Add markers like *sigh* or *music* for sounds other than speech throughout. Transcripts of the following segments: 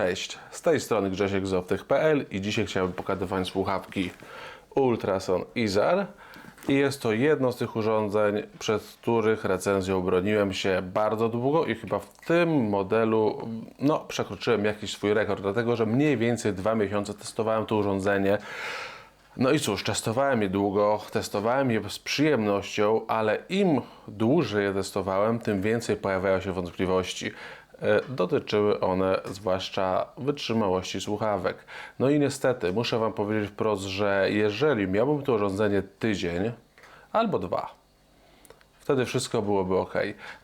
Cześć, z tej strony Grzesiek z Optych.pl i dzisiaj chciałbym pokazać słuchawki Ultrason Izar. I jest to jedno z tych urządzeń, przed których recenzją broniłem się bardzo długo i chyba w tym modelu no, przekroczyłem jakiś swój rekord, dlatego że mniej więcej dwa miesiące testowałem to urządzenie. No i cóż, testowałem je długo, testowałem je z przyjemnością, ale im dłużej je testowałem, tym więcej pojawiają się wątpliwości. E, Dotyczyły one zwłaszcza wytrzymałości słuchawek. No i niestety, muszę Wam powiedzieć wprost, że jeżeli miałbym to urządzenie tydzień albo dwa, wtedy wszystko byłoby ok.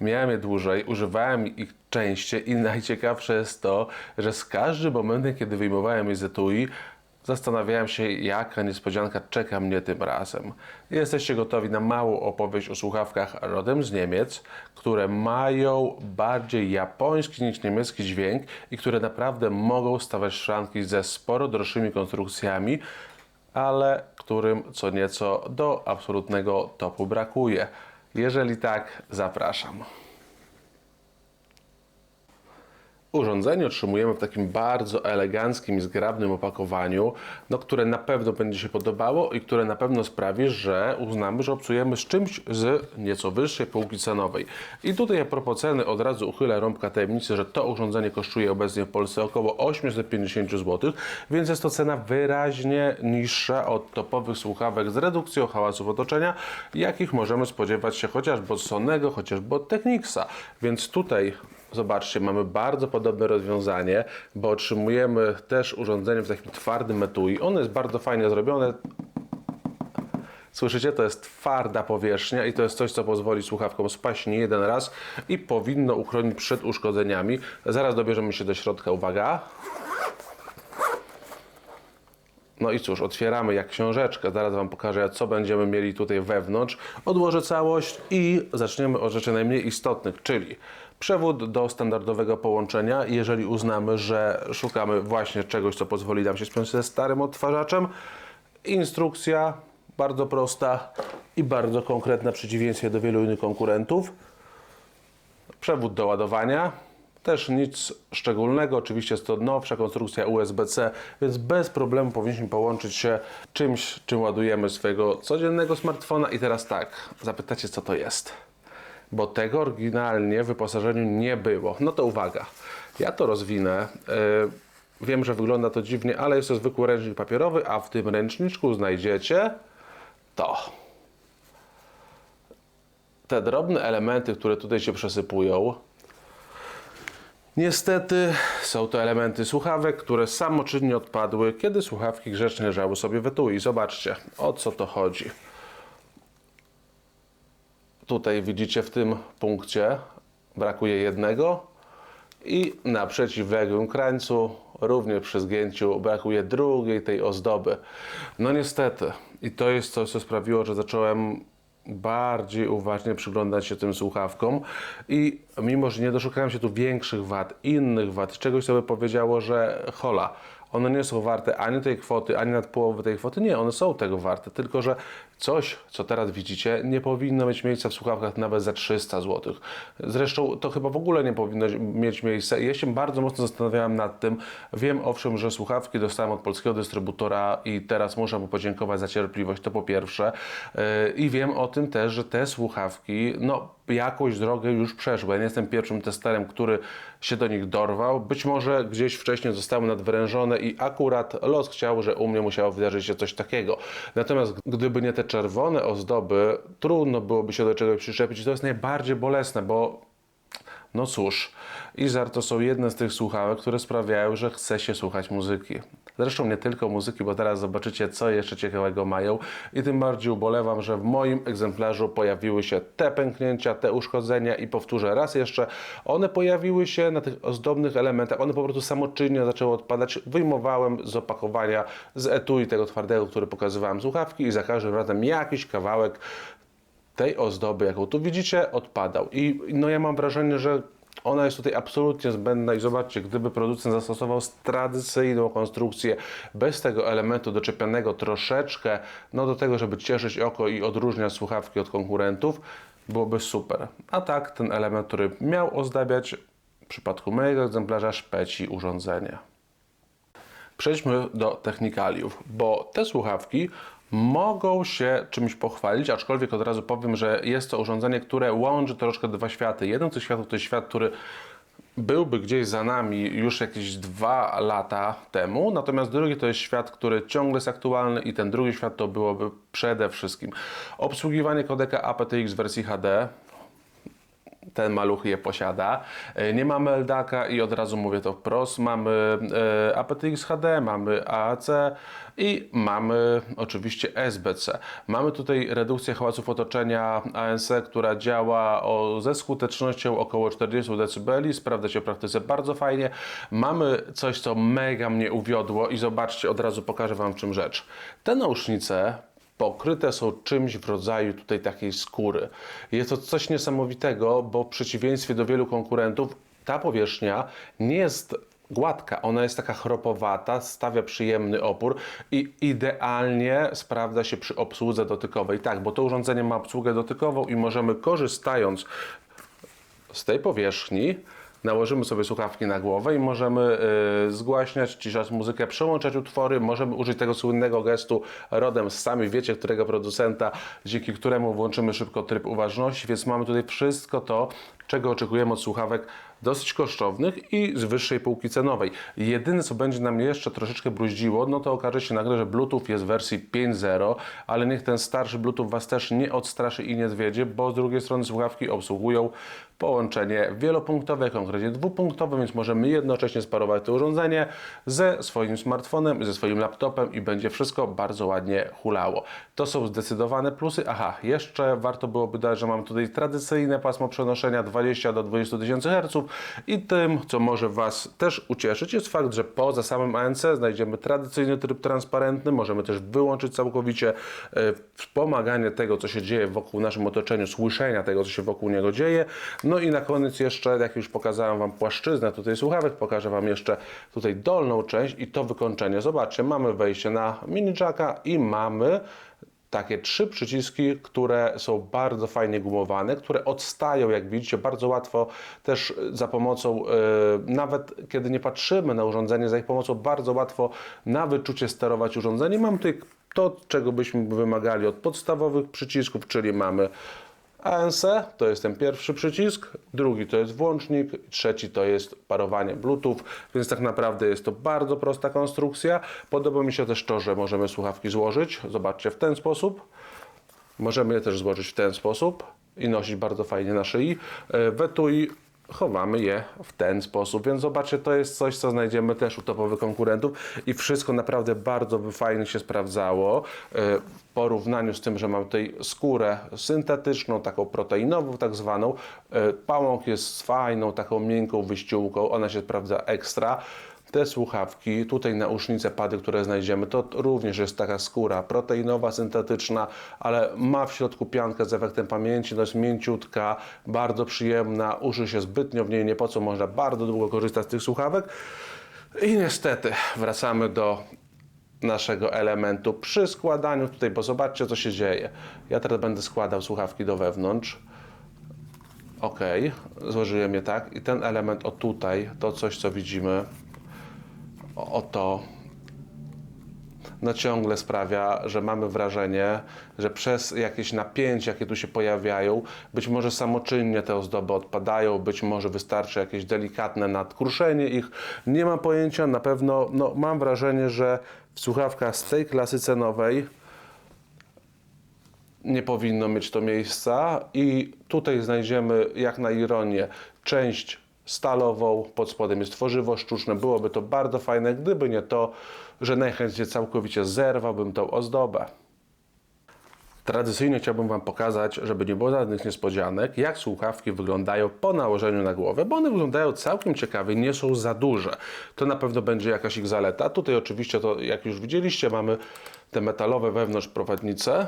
Miałem je dłużej, używałem ich częściej i *laughs* najciekawsze jest to, że z każdym momentem, kiedy wyjmowałem je z etui, zastanawiałem się, jaka niespodzianka czeka mnie tym razem. Jesteście gotowi na małą opowieść o słuchawkach rodem z Niemiec, które mają bardziej japoński niż niemiecki dźwięk i które naprawdę mogą stawać szranki ze sporo droższymi konstrukcjami, ale którym co nieco do absolutnego topu brakuje. Jeżeli tak, zapraszam. Urządzenie otrzymujemy w takim bardzo eleganckim i zgrabnym opakowaniu, no, które na pewno będzie się podobało i które na pewno sprawi, że uznamy, że obcujemy z czymś z nieco wyższej półki cenowej. I tutaj a propos ceny od razu uchylę rąbka tajemnicy, że to urządzenie kosztuje obecnie w Polsce około 850 zł, więc jest to cena wyraźnie niższa od topowych słuchawek z redukcją hałasów otoczenia, jakich możemy spodziewać się chociażby od Sonego, chociażby od Technicsa. Więc tutaj Zobaczcie, mamy bardzo podobne rozwiązanie, bo otrzymujemy też urządzenie w takim twardym etui. Ono jest bardzo fajnie zrobione. Słyszycie, to jest twarda powierzchnia i to jest coś, co pozwoli słuchawkom spaść nie jeden raz i powinno uchronić przed uszkodzeniami. Zaraz dobierzemy się do środka. Uwaga. No i cóż, otwieramy jak książeczkę. Zaraz Wam pokażę, co będziemy mieli tutaj wewnątrz. Odłożę całość i zaczniemy od rzeczy najmniej istotnych, czyli przewód do standardowego połączenia. Jeżeli uznamy, że szukamy właśnie czegoś, co pozwoli nam się spiąć ze starym odtwarzaczem. Instrukcja bardzo prosta i bardzo konkretna, w przeciwieństwie do wielu innych konkurentów. Przewód do ładowania. Też nic szczególnego, oczywiście jest to nowsza konstrukcja USB-C, więc bez problemu powinniśmy połączyć się czymś, czym ładujemy swojego codziennego smartfona. I teraz tak, zapytacie co to jest, bo tego oryginalnie w wyposażeniu nie było. No to uwaga, ja to rozwinę. Yy, wiem, że wygląda to dziwnie, ale jest to zwykły ręcznik papierowy, a w tym ręczniczku znajdziecie to te drobne elementy, które tutaj się przesypują, Niestety są to elementy słuchawek, które samoczynnie odpadły, kiedy słuchawki grzecznie leżały sobie w etui. Zobaczcie, o co to chodzi. Tutaj widzicie w tym punkcie brakuje jednego i na przeciwległym krańcu, również przy zgięciu, brakuje drugiej tej ozdoby. No niestety, i to jest coś, co sprawiło, że zacząłem bardziej uważnie przyglądać się tym słuchawkom. I mimo, że nie doszukałem się tu większych wad, innych wad, czegoś co by powiedziało, że hola, one nie są warte ani tej kwoty, ani nad połowy tej kwoty. Nie, one są tego warte, tylko że coś, co teraz widzicie, nie powinno mieć miejsca w słuchawkach nawet za 300 zł. Zresztą to chyba w ogóle nie powinno mieć miejsca. Ja się bardzo mocno zastanawiałem nad tym. Wiem owszem, że słuchawki dostałem od polskiego dystrybutora i teraz muszę mu podziękować za cierpliwość, to po pierwsze. Yy, I wiem o tym też, że te słuchawki, no jakąś drogę już przeszły. Ja nie jestem pierwszym testerem, który się do nich dorwał. Być może gdzieś wcześniej zostały nadwyrężone i akurat los chciał, że u mnie musiało wydarzyć się coś takiego. Natomiast gdyby nie te czerwone ozdoby, trudno byłoby się do czegoś przyczepić. To jest najbardziej bolesne, bo no cóż, Izar to są jedne z tych słuchawek, które sprawiają, że chce się słuchać muzyki. Zresztą nie tylko muzyki, bo teraz zobaczycie, co jeszcze ciekawego mają i tym bardziej ubolewam, że w moim egzemplarzu pojawiły się te pęknięcia, te uszkodzenia i powtórzę raz jeszcze, one pojawiły się na tych ozdobnych elementach, one po prostu samoczynnie zaczęły odpadać. Wyjmowałem z opakowania, z etui tego twardego, który pokazywałem słuchawki i za każdym razem jakiś kawałek tej ozdoby, jaką tu widzicie, odpadał. I no ja mam wrażenie, że ona jest tutaj absolutnie zbędna i zobaczcie, gdyby producent zastosował tradycyjną konstrukcję bez tego elementu doczepianego troszeczkę, no do tego, żeby cieszyć oko i odróżniać słuchawki od konkurentów, byłoby super. A tak, ten element, który miał ozdabiać, w przypadku mojego egzemplarza szpeci urządzenie. Przejdźmy do technikaliów, bo te słuchawki mogą się czymś pochwalić, aczkolwiek od razu powiem, że jest to urządzenie, które łączy troszkę dwa światy. Jeden z światów to jest świat, który byłby gdzieś za nami już jakieś dwa lata temu, natomiast drugi to jest świat, który ciągle jest aktualny i ten drugi świat to byłoby przede wszystkim obsługiwanie kodeka aptX wersji HD, ten maluch je posiada. E, Nie mamy LDAC-a i od razu mówię to wprost. Mamy e, aptX HD, mamy AAC i mamy oczywiście SBC. Mamy tutaj redukcję hałasów otoczenia ANC, która działa o, ze skutecznością około 40 dB. Sprawdza się w praktyce bardzo fajnie. Mamy coś, co mega mnie uwiodło i zobaczcie, od razu pokażę Wam w czym rzecz. Te nausznice pokryte są czymś w rodzaju tutaj takiej skóry. Jest to coś niesamowitego, bo w przeciwieństwie do wielu konkurentów ta powierzchnia nie jest gładka, ona jest taka chropowata, stawia przyjemny opór i idealnie sprawdza się przy obsłudze dotykowej. Tak, bo to urządzenie ma obsługę dotykową i możemy korzystając z tej powierzchni nałożymy sobie słuchawki na głowę i możemy y, zgłaśniać, ciszać muzykę, przełączać utwory. Możemy użyć tego słynnego gestu rodem z sami wiecie, którego producenta, dzięki któremu włączymy szybko tryb uważności, więc mamy tutaj wszystko to, czego oczekujemy od słuchawek dosyć kosztownych i z wyższej półki cenowej. Jedyne, co będzie nam jeszcze troszeczkę bruździło, no to okaże się nagle, że Bluetooth jest w wersji 5.0, ale niech ten starszy Bluetooth Was też nie odstraszy i nie zwiedzie, bo z drugiej strony słuchawki obsługują połączenie wielopunktowe, konkretnie dwupunktowe, więc możemy jednocześnie sparować to urządzenie ze swoim smartfonem, ze swoim laptopem i będzie wszystko bardzo ładnie hulało. To są zdecydowane plusy. Aha, jeszcze warto byłoby dodać, że mam tutaj tradycyjne pasmo przenoszenia 20 do 20 tysięcy Hz i tym, co może Was też ucieszyć, jest fakt, że poza samym ANC znajdziemy tradycyjny tryb transparentny, możemy też wyłączyć całkowicie e, wspomaganie tego, co się dzieje wokół naszym otoczeniu, słyszenia tego, co się wokół niego dzieje. No i na koniec jeszcze, jak już pokazałem Wam płaszczyznę tutaj słuchawek, pokażę Wam jeszcze tutaj dolną część i to wykończenie. Zobaczcie, mamy wejście na mini jacka i mamy takie trzy przyciski, które są bardzo fajnie gumowane, które odstają, jak widzicie, bardzo łatwo też za pomocą, e, nawet kiedy nie patrzymy na urządzenie, za ich pomocą bardzo łatwo na wyczucie sterować urządzenie. Mam tutaj to, czego byśmy wymagali od podstawowych przycisków, czyli mamy ANC, to jest ten pierwszy przycisk, drugi to jest włącznik, trzeci to jest parowanie Bluetooth, więc tak naprawdę jest to bardzo prosta konstrukcja. Podoba mi się też to, że możemy słuchawki złożyć, zobaczcie, w ten sposób. Możemy je też złożyć w ten sposób i nosić bardzo fajnie na szyi. E, W etui chowamy je w ten sposób, więc zobaczcie, to jest coś, co znajdziemy też u topowych konkurentów i wszystko naprawdę bardzo by fajnie się sprawdzało e, w porównaniu z tym, że mam tutaj skórę syntetyczną, taką proteinową tak zwaną. E, Pałąk jest fajną, taką miękką wyściółką, ona się sprawdza ekstra. Te słuchawki, tutaj nausznice, pady, które znajdziemy, to również jest taka skóra proteinowa, syntetyczna, ale ma w środku piankę z efektem pamięci, no jest mięciutka, bardzo przyjemna, uży się zbytnio w niej, nie po co można bardzo długo korzystać z tych słuchawek. I niestety wracamy do naszego elementu przy składaniu tutaj, bo zobaczcie co się dzieje. Ja teraz będę składał słuchawki do wewnątrz. Ok, złożyłem je tak i ten element o tutaj, to coś co widzimy, o, o to, no ciągle sprawia, że mamy wrażenie, że przez jakieś napięcia, jakie tu się pojawiają, być może samoczynnie te ozdoby odpadają, być może wystarczy jakieś delikatne nadkruszenie ich. Nie mam pojęcia, na pewno no, mam wrażenie, że w słuchawkach z tej klasy cenowej nie powinno mieć to miejsca i tutaj znajdziemy jak na ironię część stalową, pod spodem jest tworzywo sztuczne. Byłoby to bardzo fajne, gdyby nie to, że najchętniej całkowicie zerwałbym tą ozdobę. Tradycyjnie chciałbym Wam pokazać, żeby nie było żadnych niespodzianek, jak słuchawki wyglądają po nałożeniu na głowę, bo one wyglądają całkiem ciekawie, nie są za duże. To na pewno będzie jakaś ich zaleta. Tutaj oczywiście to, jak już widzieliście, mamy te metalowe wewnątrz prowadnice.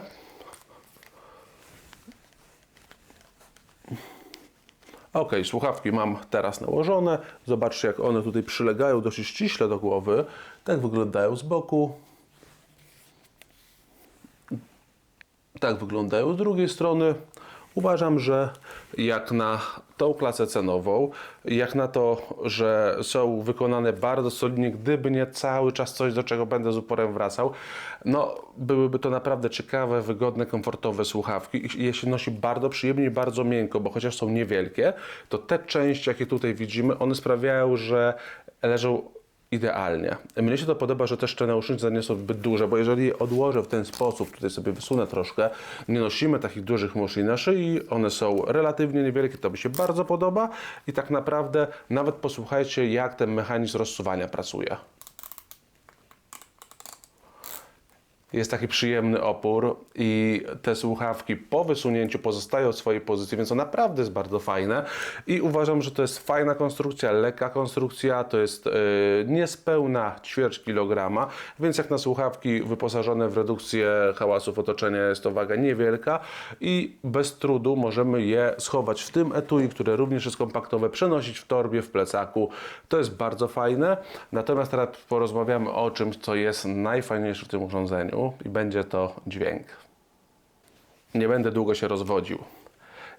Ok, słuchawki mam teraz nałożone. Zobaczcie, jak one tutaj przylegają dosyć ściśle do głowy. Tak wyglądają z boku. Tak wyglądają z drugiej strony. Uważam, że jak na tą klasę cenową, jak na to, że są wykonane bardzo solidnie, gdyby nie cały czas coś, do czego będę z uporem wracał, no byłyby to naprawdę ciekawe, wygodne, komfortowe słuchawki. Je się nosi bardzo przyjemnie i bardzo miękko, bo chociaż są niewielkie, to te części, jakie tutaj widzimy, one sprawiają, że leżą idealnie. Mnie się to podoba, że też te nausznice nie są zbyt duże, bo jeżeli je odłożę w ten sposób, tutaj sobie wysunę troszkę, nie nosimy takich dużych muszli na szyi, one są relatywnie niewielkie, to mi się bardzo podoba i tak naprawdę nawet posłuchajcie, jak ten mechanizm rozsuwania pracuje. Jest taki przyjemny opór i te słuchawki po wysunięciu pozostają w swojej pozycji, więc to naprawdę jest bardzo fajne i uważam, że to jest fajna konstrukcja, lekka konstrukcja, to jest yy, niespełna ćwierć kilograma, więc jak na słuchawki wyposażone w redukcję hałasów otoczenia jest to waga niewielka i bez trudu możemy je schować w tym etui, które również jest kompaktowe, przenosić w torbie, w plecaku. To jest bardzo fajne. Natomiast teraz porozmawiamy o czymś, co jest najfajniejsze w tym urządzeniu i będzie to dźwięk. Nie będę długo się rozwodził.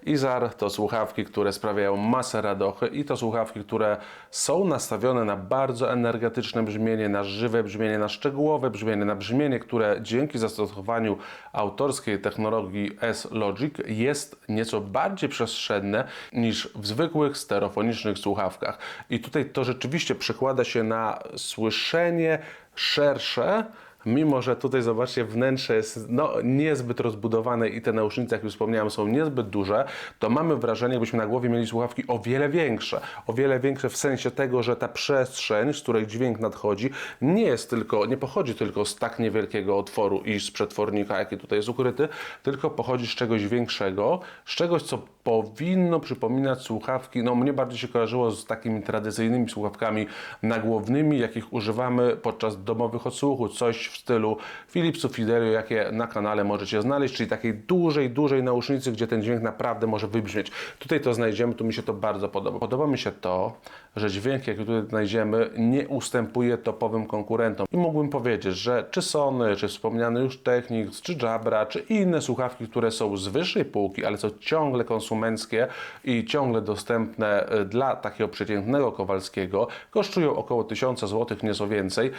Izar to słuchawki, które sprawiają masę radochy i to słuchawki, które są nastawione na bardzo energetyczne brzmienie, na żywe brzmienie, na szczegółowe brzmienie, na brzmienie, które dzięki zastosowaniu autorskiej technologii S-Logic jest nieco bardziej przestrzenne niż w zwykłych stereofonicznych słuchawkach. I tutaj to rzeczywiście przekłada się na słyszenie szersze, Mimo, że tutaj zobaczcie, wnętrze jest no, niezbyt rozbudowane i te nausznice, jak już wspomniałem, są niezbyt duże, to mamy wrażenie, jakbyśmy na głowie mieli słuchawki o wiele większe. O wiele większe w sensie tego, że ta przestrzeń, z której dźwięk nadchodzi, nie jest tylko, nie pochodzi tylko z tak niewielkiego otworu i z przetwornika, jaki tutaj jest ukryty, tylko pochodzi z czegoś większego, z czegoś, co powinno przypominać słuchawki, no mnie bardziej się kojarzyło z takimi tradycyjnymi słuchawkami nagłownymi, jakich używamy podczas domowych odsłuchu, coś w stylu Philipsu Fidelio, jakie na kanale możecie znaleźć, czyli takiej dużej, dużej nausznicy, gdzie ten dźwięk naprawdę może wybrzmieć. Tutaj to znajdziemy, tu mi się to bardzo podoba. Podoba mi się to, że dźwięk, jaki tutaj znajdziemy, nie ustępuje topowym konkurentom. I mógłbym powiedzieć, że czy Sony, czy wspomniany już Technics, czy Jabra, czy inne słuchawki, które są z wyższej półki, ale są ciągle konsumenckie i ciągle dostępne e, dla takiego przeciętnego Kowalskiego, kosztują około 1000 zł, nieco więcej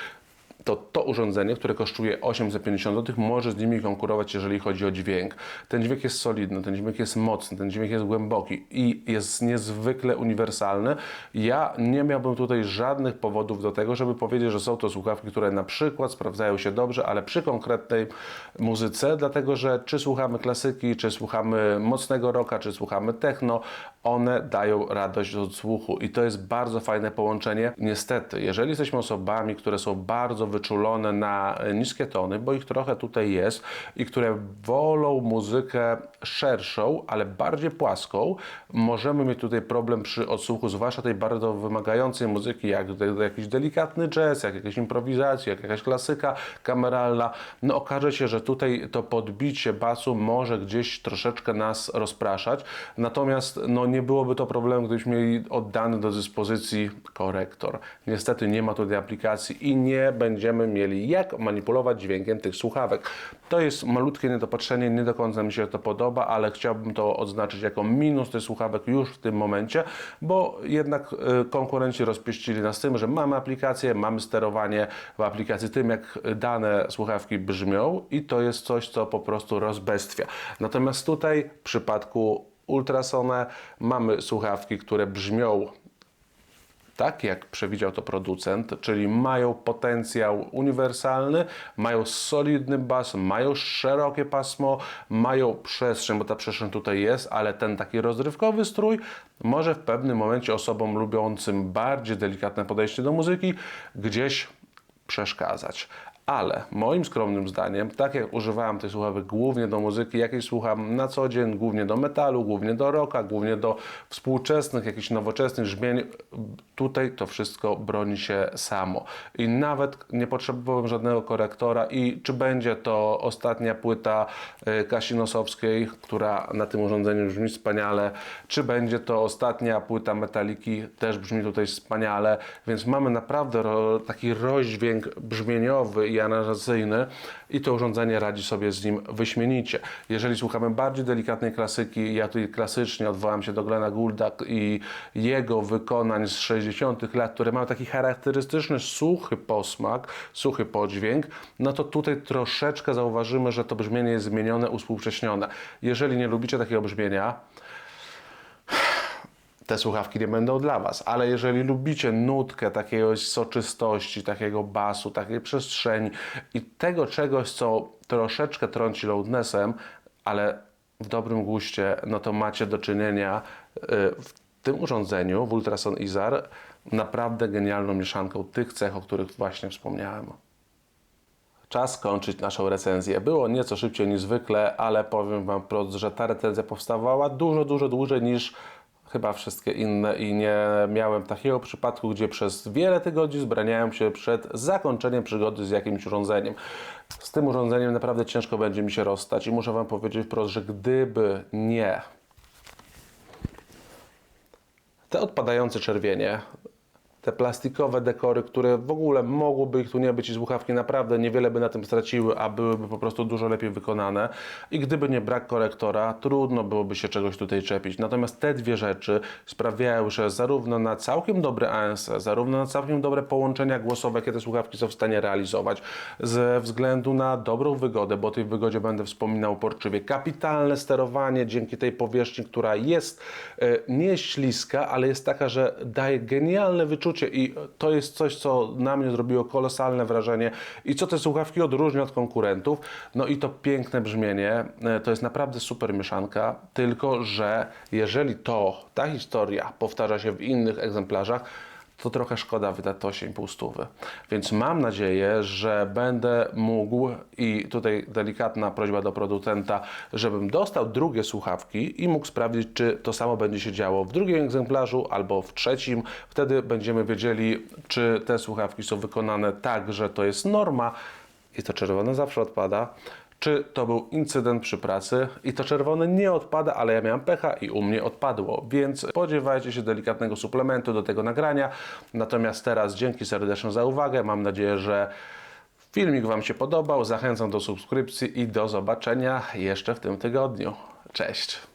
to to urządzenie, które kosztuje 850 zł, może z nimi konkurować, jeżeli chodzi o dźwięk. Ten dźwięk jest solidny, ten dźwięk jest mocny, ten dźwięk jest głęboki i jest niezwykle uniwersalny. Ja nie miałbym tutaj żadnych powodów do tego, żeby powiedzieć, że są to słuchawki, które na przykład sprawdzają się dobrze, ale przy konkretnej muzyce, dlatego że czy słuchamy klasyki, czy słuchamy mocnego rocka, czy słuchamy techno, one dają radość od słuchu i to jest bardzo fajne połączenie. Niestety, jeżeli jesteśmy osobami, które są bardzo wyczulone na niskie tony, bo ich trochę tutaj jest i które wolą muzykę szerszą, ale bardziej płaską, możemy mieć tutaj problem przy odsłuchu, zwłaszcza tej bardzo wymagającej muzyki, jak jakiś delikatny jazz, jak jakieś improwizacje, jak jakaś klasyka kameralna. No okaże się, że tutaj to podbicie basu może gdzieś troszeczkę nas rozpraszać, natomiast no nie byłoby to problemu, gdybyśmy mieli oddany do dyspozycji korektor. Niestety nie ma tutaj aplikacji i nie będziemy mieli jak manipulować dźwiękiem tych słuchawek. To jest malutkie niedopatrzenie, nie do końca mi się to podoba, ale chciałbym to odznaczyć jako minus tych słuchawek już w tym momencie, bo jednak y, konkurenci rozpieścili nas tym, że mamy aplikację, mamy sterowanie w aplikacji tym, jak dane słuchawki brzmią i to jest coś, co po prostu rozbestwia. Natomiast tutaj w przypadku Ultrasone mamy słuchawki, które brzmią tak jak przewidział to producent, czyli mają potencjał uniwersalny, mają solidny bas, mają szerokie pasmo, mają przestrzeń, bo ta przestrzeń tutaj jest, ale ten taki rozrywkowy strój może w pewnym momencie osobom lubiącym bardziej delikatne podejście do muzyki gdzieś przeszkadzać. Ale moim skromnym zdaniem, tak jak używałem tych słuchawek głównie do muzyki, jakiej słucham na co dzień, głównie do metalu, głównie do rocka, głównie do współczesnych, jakichś nowoczesnych brzmień, tutaj to wszystko broni się samo. I nawet nie potrzebowałem żadnego korektora i czy będzie to ostatnia płyta y, Kasi Nosowskiej, która na tym urządzeniu brzmi wspaniale, czy będzie to ostatnia płyta Metaliki, też brzmi tutaj wspaniale, więc mamy naprawdę taki rozdźwięk brzmieniowy i antyaneryzacyjny i to urządzenie radzi sobie z nim wyśmienicie. Jeżeli słuchamy bardziej delikatnej klasyki, ja tutaj klasycznie odwołam się do Glena Goulda i jego wykonań z 60 lat, które mają taki charakterystyczny, suchy posmak, suchy podźwięk, no to tutaj troszeczkę zauważymy, że to brzmienie jest zmienione, uspółcześnione. Jeżeli nie lubicie takiego brzmienia, te słuchawki nie będą dla Was. Ale jeżeli lubicie nutkę takiej soczystości, takiego basu, takiej przestrzeni i tego czegoś, co troszeczkę trąci loudnessem, ale w dobrym guście, no to macie do czynienia y, w tym urządzeniu, w Ultrason Izar, naprawdę genialną mieszanką tych cech, o których właśnie wspomniałem. Czas kończyć naszą recenzję. Było nieco szybciej niż zwykle, ale powiem Wam wprost, że ta recenzja powstawała dużo, dużo dłużej niż chyba wszystkie inne i nie miałem takiego przypadku, gdzie przez wiele tygodni zbraniałem się przed zakończeniem przygody z jakimś urządzeniem. Z tym urządzeniem naprawdę ciężko będzie mi się rozstać i muszę Wam powiedzieć wprost, że gdyby nie te odpadające czerwienie, te plastikowe dekory, które w ogóle mogłoby ich tu nie być i słuchawki naprawdę niewiele by na tym straciły, a byłyby po prostu dużo lepiej wykonane. I gdyby nie brak korektora, trudno byłoby się czegoś tutaj czepić. Natomiast te dwie rzeczy sprawiają, że zarówno na całkiem dobre ANC, zarówno na całkiem dobre połączenia głosowe, jakie te słuchawki są w stanie realizować, ze względu na dobrą wygodę, bo o tej wygodzie będę wspominał porczywie, kapitalne sterowanie dzięki tej powierzchni, która jest e, nie śliska, ale jest taka, że daje genialne wyczucie i to jest coś, co na mnie zrobiło kolosalne wrażenie i co te słuchawki odróżnia od konkurentów. No i to piękne brzmienie, e, to jest naprawdę super mieszanka, tylko że jeżeli to, ta historia powtarza się w innych egzemplarzach, to trochę szkoda wydać to 8,5 stówy. Więc mam nadzieję, że będę mógł i tutaj delikatna prośba do producenta, żebym dostał drugie słuchawki i mógł sprawdzić, czy to samo będzie się działo w drugim egzemplarzu albo w trzecim. Wtedy będziemy wiedzieli, czy te słuchawki są wykonane tak, że to jest norma i to czerwone zawsze odpada, czy to był incydent przy pracy i to czerwone nie odpada, ale ja miałem pecha i u mnie odpadło, więc spodziewajcie się delikatnego suplementu do tego nagrania. Natomiast teraz dzięki serdecznie za uwagę. Mam nadzieję, że filmik Wam się podobał. Zachęcam do subskrypcji i do zobaczenia jeszcze w tym tygodniu. Cześć!